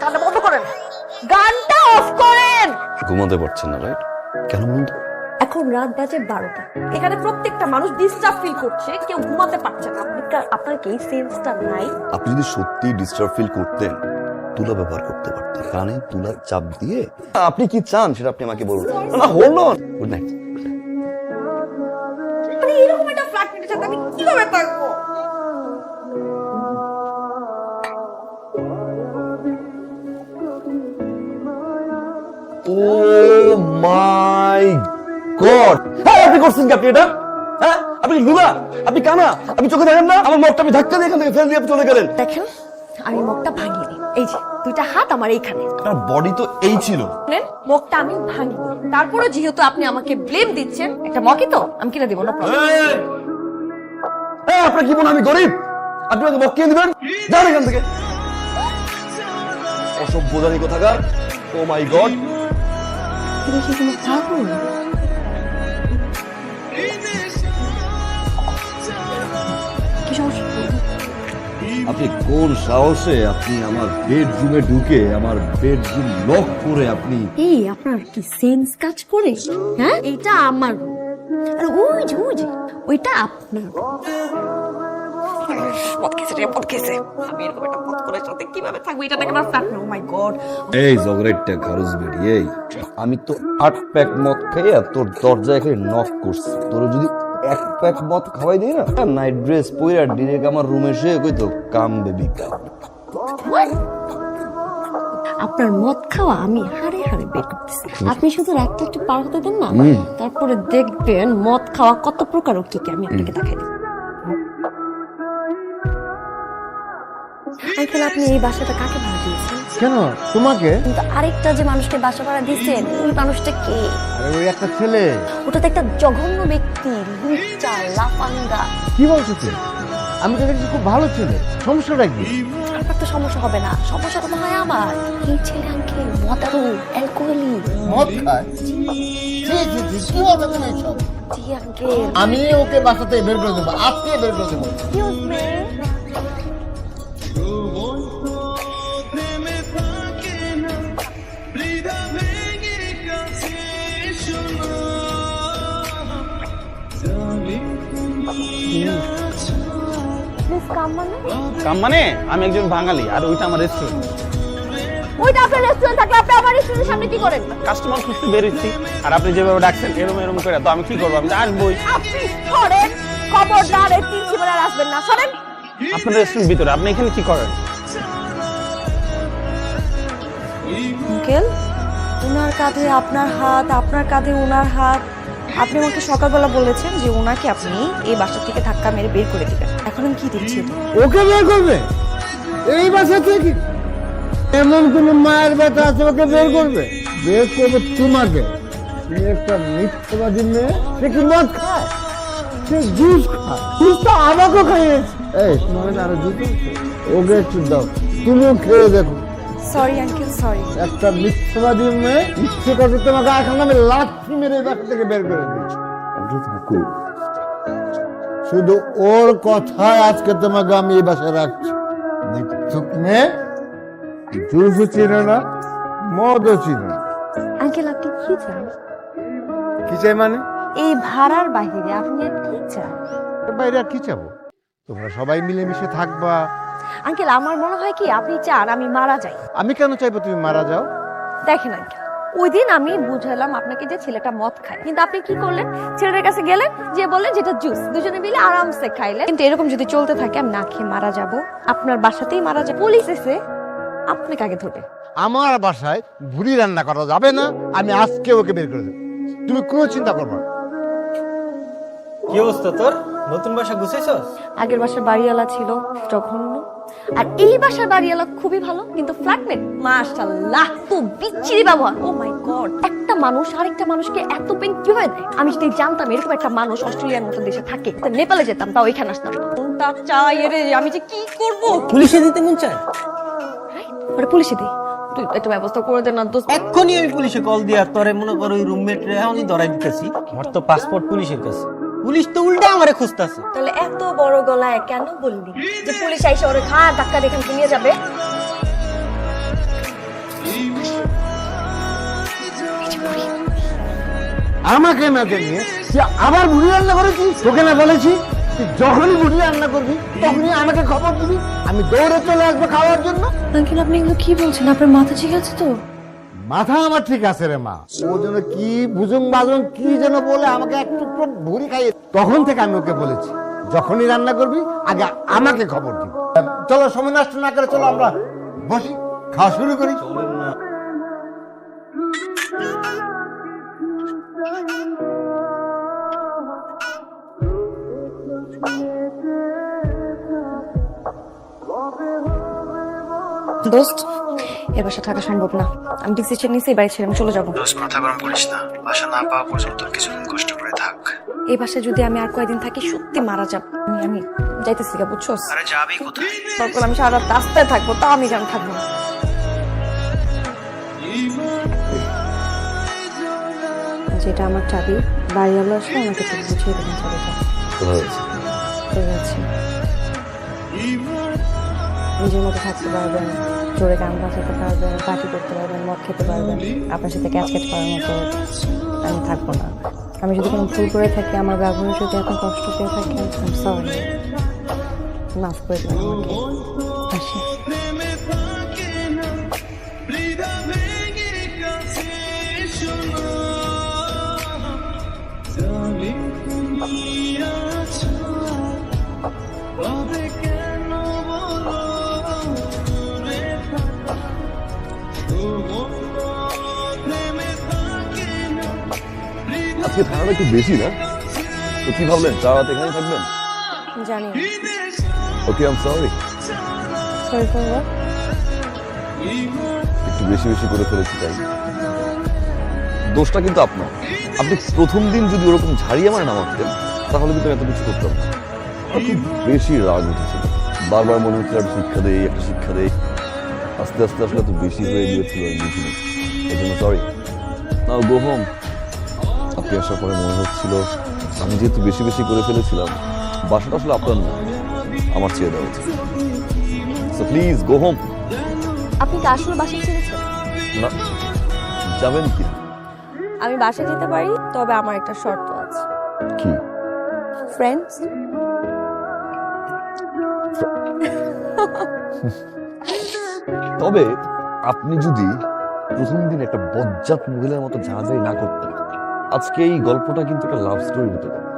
গানটা বন্ধ করেন। গানটা অফ করেন। ঘুমাতে পারছেন না রাইট কেন বন্ধু? এখন রাত বাজে বারোটা। এখানে প্রত্যেকটা মানুষ ডিস্টার্ব ফিল করছে কেউ ঘুমাতে পারছে না। আপনার আপনার কি সেন্সটা নাই? আপনি যদি সত্যি ডিস্টার্ব ফিল করতেন তুলা ব্যবহার করতে পারতেন। কানে তুলা চাপ দিয়ে আপনি কি চান সেটা আপনি আমাকে বলুন। না অন গুড নাইট মানে এরকম একটা আমি কীভাবে থাকব ও মাই গড হ্যাঁ আপনি করছেন কি আপনি এটা? হ্যাঁ আপনি লুলা আপনি কানা? আপনি চোখে দেখেন না? আমার মগটা আমি ধাক্কা দিয়ে এখান থেকে ফেল দিয়ে চলে গেলেন। দেখেন আমি মগটা ভাঙিনি। এই যে দুইটা হাত আমার এইখানে। আপনার বডি তো এই ছিল। মগটা আমি ভাঙিনি। তারপরে যেহেতু আপনি আমাকে ব্লেম দিচ্ছেন একটা মগই তো আমি কিনে দিব না। এই! আপনার কি মনে আমি গরিব? আপনি আমাকে মক্কিয়ে দিবেন? যান এখান থেকে। অসভ্য জানি কোথাকার। ও মাই গড কোনো পাগল? কি সমস্যা আপনি কোন সাহসে আপনি আমার বেডরুমে ঢুকে আমার বেডরুম লক করে আপনি এই আপনার কি সেন্স কাজ করে? হ্যাঁ? এটা আমার আর ওই যে ওই যে ওইটা আপনার। খেয়েছে রে খেয়েছে। আমি এরকম একটা পথ করে সাথে কীভাবে থাকব? এটা দেখে আমার ফ্ল্যাট ও মাই গড এই জগরেটটা খারুজ বেরি এই। আমি তো আট প্যাক মদ খাইয়া তোর দরজায় খেয়ে নক করছি। তোর যদি এক প্যাক মদ খাওয়াই দিই না নাইট ড্রেস পইরা ডিরেক্ট আমার রুমে এসে কই তো কাম বেবি কাম আপনার মদ খাওয়া আমি হাড়ে হাড়ে বের করতেছি। আপনি শুধু একটা একটু পার হতে দেন না তারপরে দেখবেন মদ খাওয়া কত প্রকার ও কি কি আমি আপনাকে দেখাই দিই। আঙ্কেল আপনি এই বাসাটা কাকে ভাড়া দিয়েছেন? কেন? তোমাকে? কিন্তু আরেকটা যে মানুষকে বাসা ভাড়া দিয়েছেন ওই মানুষটা কে? আরে ওই একটা ছেলে। ওটা তো একটা জঘন্য ব্যক্তি লুচ্চা লাফাঙ্গা। কি বলছো তুমি? আমি তো দেখছি খুব ভালো ছেলে। সমস্যাটা কি? আপনার তো সমস্যা হবে না। সমস্যাটা তো হয় আমার। এই ছেলে আঙ্কেল মদারু অ্যালকোহলি মদ খায়? ছি, ছি, ছি, কি হবে তুমি এসব? জি আঙ্কেল আমি ওকে বাসাতে বের করে দেবো আজকে বের করে দেবো। কাম মানে আমি একজন বাঙালি আর ওইটা আমার রেস্টুরেন্ট ওইটা আপনার রেস্টুরেন্ট থাকলে আপনি আমার রেস্টুরেন্টের সামনে কি করেন? কাস্টমার খুঁজতে বেরোচ্ছি আর আপনি যেভাবে ডাকছেন এরম এরম করে তো আমি কি করব? আমি তো আসবোই। আপনি সরেন খবরদার এই তিন আসবেন না সরেন। আপনার রেস্টুরেন্ট ভিতরে আপনি এখানে কি করেন? আঙ্কেল ওনার কাঁধে আপনার হাত আপনার কাঁধে ওনার হাত। আপনি আমাকে সকালবেলা বলেছেন যে ওনাকে আপনি এই বাসা থেকে ধাক্কা মেরে বের করে দিবেন। এখন আমি কি দিচ্ছি ওকে বের করবে? এই বাসা থেকে? এমন কোন মায়ের ব্যথা আছে ওকে বের করবে? বের করবে তোমাকে। তুমি একটা মিথ্যাবাদী মেয়ে, সে কি মদ খায়? সে জুস খায়। জুস তো আমাকেও খাইয়েছে এই, তোমার আরও জুস ওকে একটু দাও। তুমিও খেয়ে দেখো। সরি আঙ্কেল সরি একটা মিথ্যাবাদী মেয়ে তোমাকে এখন আমি লাঠি মেরে বাসা থেকে বের করে শুধু ওর কথায় আজকে তোমাকে আমি এই বাসায় রাখছি। মিথ্যুক মেয়ে জুসও চিনে না মদও চিনে না। আঙ্কেল আপনি কি চান? কি চাই মানে? এই ভাড়ার বাইরে আপনি আর কি চান? বাইরে আর কি চাবো? তোমরা সবাই মিলেমিশে থাকবা। আঙ্কেল আমার মনে হয় কি আপনি চান আমি মারা যাই। আমি কেন চাইব তুমি মারা যাও? দেখেন আঙ্কেল ওই দিন আমি বুঝালাম আপনাকে যে ছেলেটা মদ খায়। কিন্তু আপনি কি করলেন? ছেলেটার কাছে গেলেন যে বললেন যেটা জুস। দুজনে মিলে আরামসে খাইলেন। কিন্তু এরকম যদি চলতে থাকে আমি না খেয়ে মারা যাব। আপনার বাসাতেই মারা যাব। পুলিশ এসে আপনাকে আগে ধরবে। আমার বাসায় ভুড়ি রান্না করা যাবে না আমি আজকে ওকে বের করে দেবো। তুমি কোনো চিন্তা করবে না। কি অবস্থা তোর? নতুন বাসা গুছাইছস? আগের বাসার বাড়িওয়ালা ছিল জঘন্য আর এই বাসার বাড়িওয়ালা খুবই ভালো কিন্তু ফ্ল্যাটমেট মাশাআল্লাহ তো বিচ্ছিরি ব্যবহার। ও মাই গড একটা মানুষ আরেকটা মানুষকে এত পেন কীভাবে দেয়? আমি যদি জানতাম এরকম একটা মানুষ অস্ট্রেলিয়ার মতো দেশে থাকে তো নেপালে যেতাম তাও এখানে আসতাম না। কোনটা চাই রে আমি যে কি করব? পুলিশে দিতে মন চায়? ওটা পুলিশে দিই তুই একটা ব্যবস্থা করে দে না দোস্ত। এক্ষুনি আমি পুলিশে কল দিয়ে আর তোরে মনে করো ওই রুমমেট রে এখনই ধরাই দিতেছি। আমার তো পাসপোর্ট পুলিশের কাছে। পুলিশ তো উল্টা আমারে খুঁজতেছে। তাহলে এত বড় গলায় কেন বললি যে পুলিশ আইসা ওরে খা ধাক্কা দেখে নিয়ে যাবে? আমাকে না জানিয়ে তুই আবার বুড়ি রান্না করেছিস তোকে না বলেছি? যখনই বুড়ি রান্না করবি তখনই আমাকে খবর দিবি। আমি দৌড়ে চলে আসব খাওয়ার জন্য। আঙ্কেল আপনি এগুলো কি বলছেন? আপনার মাথা ঠিক আছে তো? মাথা আমার ঠিক আছে রে মা। ও যেন কি বুজুং বাজুং, কি যেন বলে আমাকে একটু একটু ভুড়ি খাইয়ে তখন থেকে আমি ওকে বলেছি, যখনই রান্না করবি, আগে আমাকে খবর দিবি। চলো সময় নষ্ট না করে চলো আমরা বসি, খাওয়া শুরু করি। দোস্ত এ বাসা থাকা সম্ভব না। আমি ডিসিশন নিয়েছি এই বাড়ি ছেড়ে আমি চলে যাব। মাথা গরম করিস না। বাসা না পাওয়া পর্যন্ত কিছুদিন কষ্ট করে থাক। এই বাসায় যদি আমি আর কয়েকদিন থাকি সত্যি মারা যাব। আমি আমি যাইতেছি গা বুঝছ আরে যাবি কোথায়? তারপর আমি সারা রাত রাস্তায় থাকব তাও আমি যেন থাকব? না যেটা আমার চাবি বাড়িওয়ালা আসলে আমাকে একটু বুঝিয়ে দেবেন চাবিটা কোথায় আছে ঠিক আছে নিজের মতো থাকতে পারবেন, জোরে গান বাজাতে পারবেন পার্টি করতে পারবেন, মদ খেতে পারবেন, আপনার সাথে ক্যাচ ক্যাচ করার মতো আমি থাকব না। আমি যদি কোনো ভুল করে থাকি, আমার ব্যবহারের যদি এত কষ্ট পেয়ে থাকি সরি মাফ করে দেবেন আমাকে। আজকে থাকাটা একটু বেশি না? তো কি ভাবলেন চা রাত এখানে থাকবেন? জানি। Okay am sorry sorry for একটু বেশি বেশি করে ফেলেছি তাই। দোষটা কিন্তু আপনার। আপনি প্রথম দিন যদি ওরকম ঝাড়িয়ে আমার নামাতেন তাহলে কিন্তু আমি এত কিছু করতাম না। খুব বেশি রাগ উঠেছিল বারবার মনে হচ্ছিল একটা শিক্ষা দেই একটা শিক্ষা দেই। আস্তে আস্তে আসলে এত বেশি হয়ে গিয়েছিল আমি বুঝিনি এই জন্য সরি নাও গো হোম আপনি আসার পরে মনে হচ্ছিল আমি যেহেতু বেশি বেশি করে ফেলেছিলাম বাসাটা আসলে আপনার না আমার চেয়ে দেওয়া উচিত। সো প্লিজ গো হোম আপনি কি আসলে বাসা ছেড়েছেন না যাবেন কি? আমি বাসা যেতে পারি তবে আমার একটা শর্ত আছে। কি? ফ্রেন্ডস তবে আপনি যদি প্রথম দিন একটা বজ্জাত মহিলার মতো ঝাঁঝাই না করতেন আজকে এই গল্পটা কিন্তু একটা লাভ স্টোরি হতে পারে.